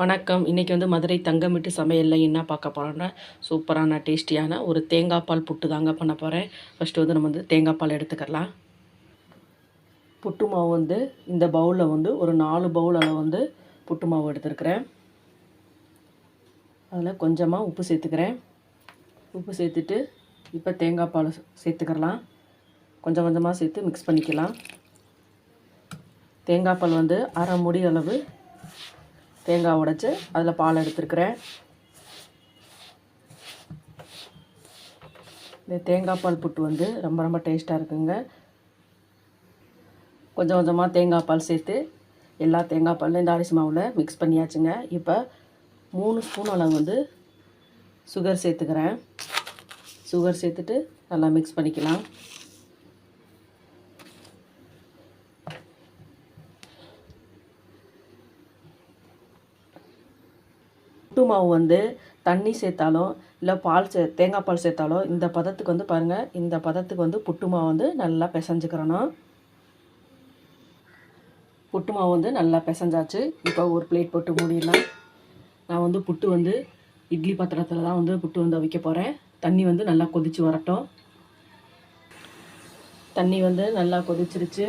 வணக்கம். இன்றைக்கி வந்து மதுரை தங்கமிட்டு சமையலில் என்ன பார்க்க போகிறோன்னா சூப்பரான டேஸ்டியான ஒரு தேங்காய் பால் புட்டு தாங்க பண்ண போகிறேன் ஃபஸ்ட்டு வந்து நம்ம வந்து தேங்காய் பால் எடுத்துக்கலாம். புட்டு மாவு வந்து இந்த பவுலில் வந்து ஒரு நாலு பவுல் அளவு வந்து புட்டு மாவு எடுத்துருக்கிறேன். அதில் கொஞ்சமாக உப்பு சேர்த்துக்கிறேன். உப்பு சேர்த்துட்டு இப்போ தேங்காய் பால் சேர்த்துக்கிறலாம் கொஞ்சம் கொஞ்சமாக சேர்த்து மிக்ஸ் பண்ணிக்கலாம். தேங்காய் பால் வந்து அரை முடி அளவு தேங்காய் உடைச்சி அதில் பால் எடுத்துருக்குறேன். இந்த தேங்காய் பால் புட்டு வந்து ரொம்ப ரொம்ப டேஸ்ட்டாக இருக்குங்க. கொஞ்சம் கொஞ்சமாக தேங்காய் பால் சேர்த்து எல்லா தேங்காய் பாலும் இந்த அரிசி மாவில் மிக்ஸ் பண்ணியாச்சுங்க. இப்போ மூணு ஸ்பூன் அளவு வந்து சுகர் சேர்த்துக்கிறேன். சுகர் சேர்த்துட்டு நல்லா மிக்ஸ் பண்ணிக்கலாம். புட்டு மாவு வந்து தண்ணி சேர்த்தாலும் இல்லை பால் சே தேங்காய் பால் சேர்த்தாலும் இந்த பதத்துக்கு வந்து பாருங்கள் இந்த பதத்துக்கு வந்து புட்டு மாவு வந்து நல்லா பிசைஞ்சுக்கிறணும். புட்டு மாவு வந்து நல்லா பிசைஞ்சாச்சு. இப்போ ஒரு பிளேட் போட்டு மூடிடலாம். நான் வந்து புட்டு வந்து இட்லி பாத்திரத்தில் தான் வந்து புட்டு வந்து வைக்க போகிறேன் தண்ணி வந்து நல்லா கொதித்து வரட்டும். தண்ணி வந்து நல்லா கொதிச்சிருச்சு.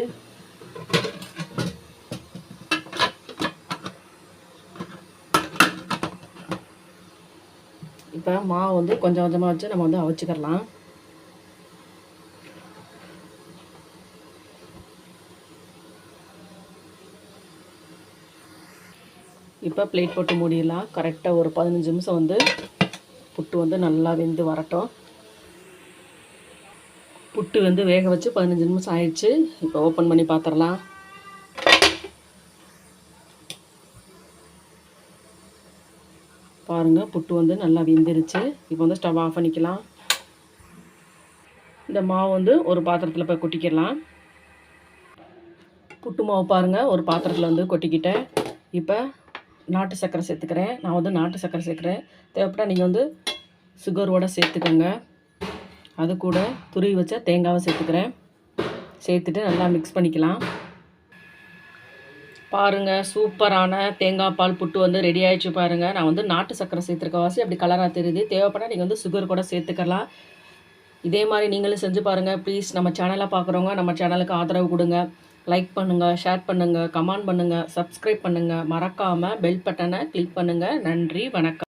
இப்போ மாவு வந்து கொஞ்சம் கொஞ்சமாக வச்சு நம்ம வந்து அவிச்சுக்கலாம் இப்போ பிளேட் போட்டு மூடிடலாம். கரெக்டாக ஒரு பதினஞ்சு நிமிஷம் வந்து புட்டு வந்து நல்லா வெந்து வரட்டும். புட்டு வந்து வேக வச்சு பதினஞ்சு நிமிஷம் ஆயிடுச்சு. இப்போ ஓப்பன் பண்ணி பார்த்துடலாம் பாருங்கள் புட்டு வந்து நல்லா வெந்துருச்சு. இப்போ வந்து ஸ்டவ் ஆஃப் பண்ணிக்கலாம். இந்த மாவு வந்து ஒரு பாத்திரத்தில் போய் கொட்டிக்கிடலாம். புட்டு மாவு பாருங்கள் ஒரு பாத்திரத்தில் வந்து கொட்டிக்கிட்டேன். இப்போ நாட்டு சர்க்கரை சேர்த்துக்கிறேன். நான் வந்து நாட்டு சர்க்கரை சேர்க்குறேன். தேவைப்பட்டால் நீங்கள் வந்து சுகரோடு சேர்த்துக்கோங்க. அது கூட துருவி வச்ச தேங்காவை சேர்த்துக்கிறேன். சேர்த்துட்டு நல்லா மிக்ஸ் பண்ணிக்கலாம். பாருங்கள் சூப்பரான தேங்காய் பால் புட்டு வந்து ரெடி ஆகிடுச்சு பாருங்கள் நான் வந்து நாட்டு சக்கரை சேர்த்துருக்க வாசி அப்படி கலராக தெரியுது. தேவைப்பட்டால் நீங்கள் வந்து சுகர் கூட சேர்த்துக்கலாம். இதே மாதிரி நீங்களும் செஞ்சு பாருங்கள் ப்ளீஸ் நம்ம சேனலை பார்க்குறவங்க நம்ம சேனலுக்கு ஆதரவு கொடுங்க. லைக் பண்ணுங்கள் ஷேர் பண்ணுங்கள் கமெண்ட் பண்ணுங்கள் சப்ஸ்கிரைப் பண்ணுங்கள் மறக்காமல் பெல் பட்டனை கிளிக் பண்ணுங்கள் நன்றி வணக்கம்.